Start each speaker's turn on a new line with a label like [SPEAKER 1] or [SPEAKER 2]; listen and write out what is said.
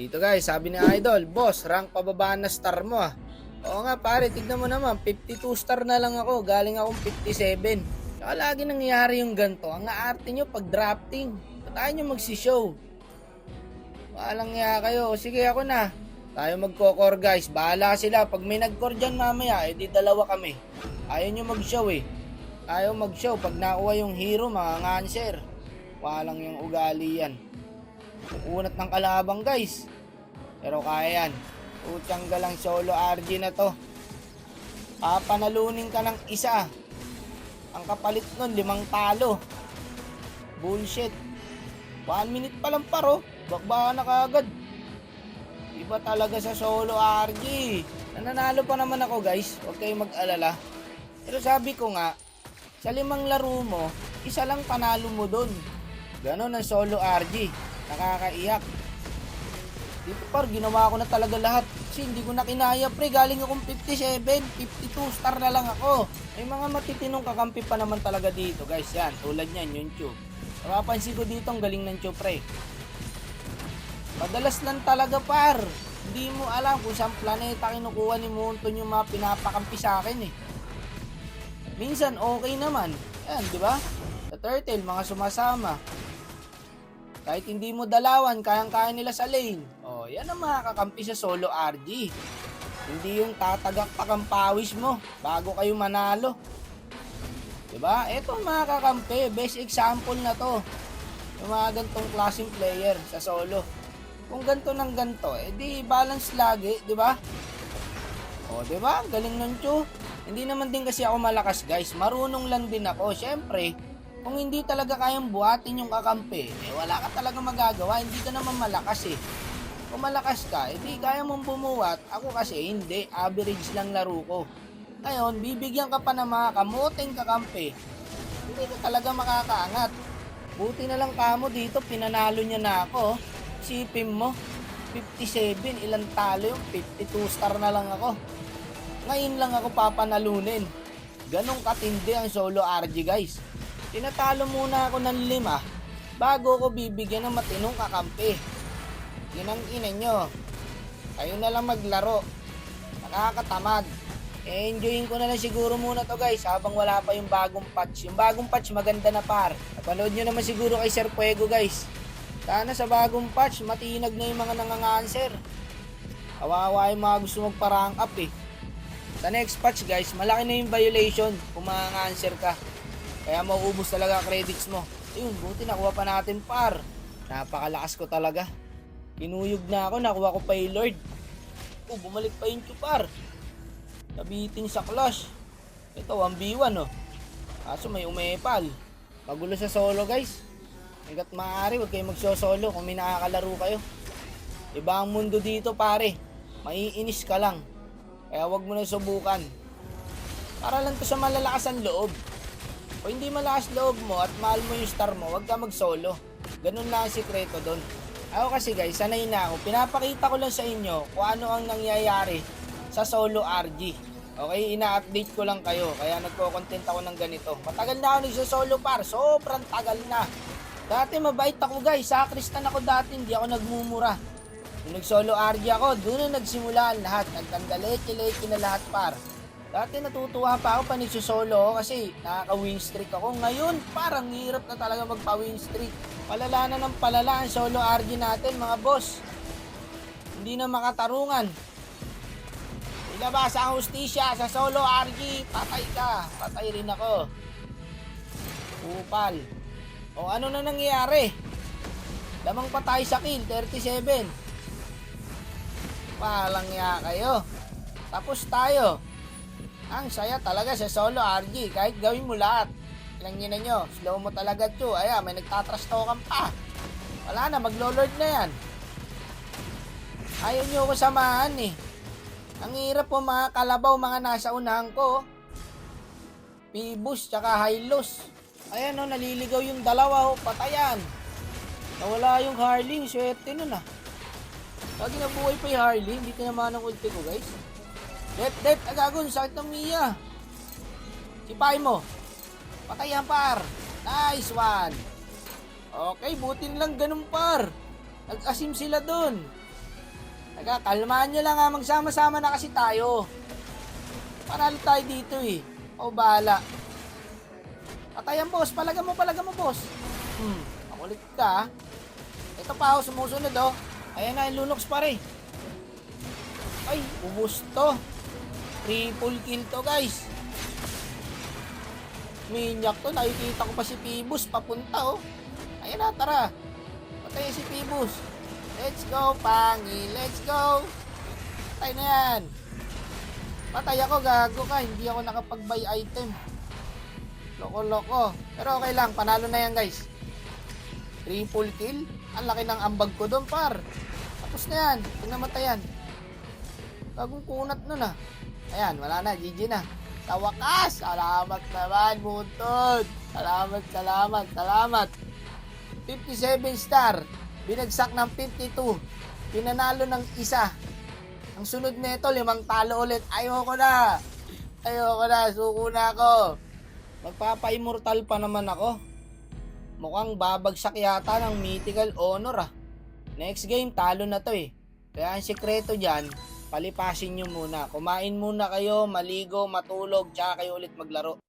[SPEAKER 1] Dito guys, sabi ni Idol, boss, rank pababa na star mo ah. Oo nga pare, tignan mo naman, 52 star na lang ako, galing akong 57. Saka lagi nangyayari yung ganito, ang aarte nyo pag drafting. Ayaw nyo magsishow? Walang nga kayo, sige ako na. Tayo magkokor guys, bahala sila. Pag may nagkor dyan mamaya, edi dalawa kami. Ayaw nyo mag-show eh. Ayaw mag-show, pag nakuha yung hero, mga answer. Walang yung ugali yan. Unat ng kalabang guys. Pero kaya yan. Utang galang solo RG na to. Papanalunin ka ng isa. Ang kapalit nun, limang talo. Bullshit. One minute pa lang paro. Bakbaka na kaagad. Iba talaga sa solo RG. Nananalo pa naman ako guys. Huwag kayong mag-alala. Pero sabi ko nga, sa limang laro mo, isa lang panalo mo dun. Ganon ang solo RG. Nakakaiyak. Dito par, ginawa ko na talaga lahat. Kasi hindi ko na kinaya pre. Galing akong 57, 52 star na lang ako. May mga matitinong kakampi pa naman talaga dito guys. Yan, tulad niyan, yung tube. Napapansin ko dito ang galing ng tube pre. Madalas lang talaga par. Hindi mo alam kung saan planeta kinukuha ni Monton yung mga pinapakampi sa akin eh. Minsan okay naman. Yan, di ba? Sa turtle, mga sumasama. Kahit hindi mo dalawan, kayang-kaya nila sa lane. Oh, yan ang mga kakampi sa solo RG. Hindi yung tatagak pa kang pawis mo bago kayo manalo. 'Di ba? Ito ang mga kakampi, best example na 'to. Yung mga gantong klaseng player sa solo. Kung ganto ng ganto, eh di balance lagi, 'di ba? Oh, 'di ba? Galing nun, Chu. Hindi naman din kasi ako malakas, guys. Marunong lang din ako. Syempre, kung hindi talaga kayang buhatin yung kakampi, eh wala ka talaga magagawa. Hindi ka naman malakas eh. Kung malakas ka, eh di kaya mong bumuhat. Ako kasi hindi. Average lang laro ko. Ngayon, bibigyan ka pa ng mga kamuting kakampi. Hindi ka talaga makakaangat. Buti na lang kamo dito, pinanalo niya na ako. Sipin mo, 57, ilang talo yung 52 star na lang ako. Ngayon lang ako papanalunin. Ganong katindi ang solo RG guys. Tinatalo muna ako ng lima bago ko bibigyan ng matinong kakampi. Yun ang ina nyo. Kayo na lang maglaro. Nakakatamad. Eh, enjoyin ko na lang siguro muna to guys habang wala pa yung bagong patch. Yung bagong patch maganda na par. Napanood nyo naman siguro kay Sir Fuego guys. Sana sa bagong patch matinag na yung mga nanganganswer. Kawawa yung mga gusto magpa-rank up eh. Sa next patch guys, malaki na yung violation kung manganganswer ka. Kaya mauubos talaga credits mo. Ayun, buti nakuha pa natin par. Napakalakas ko talaga. Kinuyog na ako, nakuha ko pa yung Lord. Oh, bumalik pa yung chupar. Nabiting sa clash. Ito, 1v1 oh. Kaso may umepal. Magulo sa solo guys. Hanggat maaari, huwag kayong magso-solo kung may nakakalaro kayo. Iba ang mundo dito pare. Maiinis ka lang. Kaya wag mo na subukan. Para lang to sa malalakas ang loob. Kung hindi malakas loob mo at mahal mo yung star mo, wag ka mag-solo. Ganun lang ang sikreto doon. Ako kasi guys, sanay na ako. Pinapakita ko lang sa inyo kung ano ang nangyayari sa solo RG. Okay, ina-update ko lang kayo. Kaya nagko-content ako ng ganito. Matagal na ako nagsa-solo par. Sobrang tagal na. Dati mabait ako guys. Sakristan ako dati. Hindi ako nagmumura. Nung nag-solo RG ako, doon na nagsimula lahat. Nagtandaleki-leki na lahat par. Dati natutuwa pa ako pa solo ako kasi nakaka-win streak ako. Ngayon, parang hirap na talaga magpa-win streak. Palala na ng palala ang solo RG natin mga boss. Hindi na makatarungan. Ilabas ang hustisya sa solo RG. Patay ka. Patay rin ako. Upal. O ano na nangyayari? Lamang pa tayo sa kill, 37. Palang ya kayo. Tapos tayo. Ang saya talaga sa solo RG. Kahit gawin mo lahat. Ilang nyo. Slow mo talaga to. Ayan, may nagtatrash token pa. Wala na, maglo-lord na yan. Ayaw nyo ko samahan eh. Ang hirap po mga kalabaw, mga nasa unahan ko. Pibus, tsaka Hylos. Ayan o, naliligaw yung dalawa o, patayan. Nawala yung Harley, swerte nun ah. Lagi nabuhay pa yung Harley, hindi tinamaan ng ulti ko guys. Det, det, agagon, sakit ng Mia. Sipay mo. Patayan par. Nice one. Okay, butin lang ganun par. Nag-asim sila dun. Teka, kalmahan nyo lang ha. Magsama-sama na kasi tayo. Panalo tayo dito eh. O bahala. Patayan boss. Palaga mo, palaga mo boss. Hmm, makulit ka. Ito pa ako, sumusunod oh. Ayan na, lunox pa rin. Ay, ubus to. Triple kill to guys. Minyak to, nakikita ko pa si Pibus papunta oh. Ayan na, tara. Patay si Pibus. Let's go, Pangi. Let's go. Patay na yan. Patay ako, gago ka. Hindi ako nakapag-buy item. Loko-loko. Pero okay lang, panalo na yan guys. Triple kill. Ang laki ng ambag ko doon, par. Tapos na yan. Pag namatayan. Gagong kunat nun ah. Ayan, wala na. GG na. Sa wakas, salamat naman, Muntod. Salamat, salamat, salamat. 57 star. Binagsak ng 52. Pinanalo ng isa. Ang sunod nito, limang talo ulit. Ayoko na. Ayoko na. Suko na ako. Magpapa-immortal pa naman ako. Mukhang babagsak yata ng mythical honor ah. Next game, talo na to eh. Kaya ang sikreto dyan, palipasin nyo muna. Kumain muna kayo, maligo, matulog, tsaka kayo ulit maglaro.